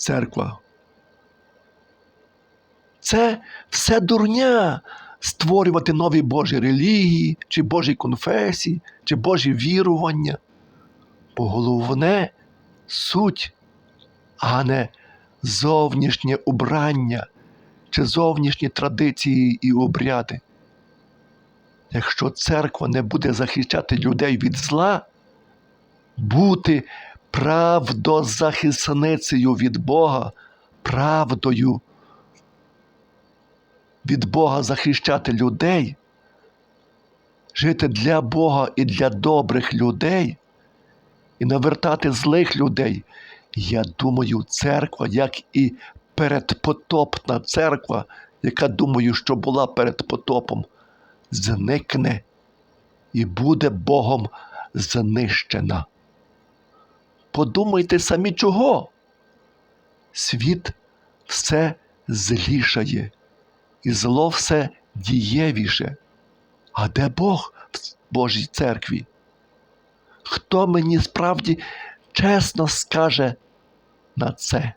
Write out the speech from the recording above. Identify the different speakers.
Speaker 1: церква. Це все дурня створювати нові Божі релігії, чи Божі конфесії, чи Божі вірування. Бо головне суть, а не зовнішнє убрання чи зовнішні традиції і обряди. Якщо церква не буде захищати людей від зла, бути правдозахисницею від Бога, правдою від Бога захищати людей, жити для Бога і для добрих людей, і навертати злих людей. Я думаю, церква, як і передпотопна церква, яка думаю, що була перед потопом, зникне і буде Богом знищена. Подумайте самі чого. Світ все злішає, і зло все дієвіше. А де Бог в Божій церкві? Хто мені справді чесно скаже на це?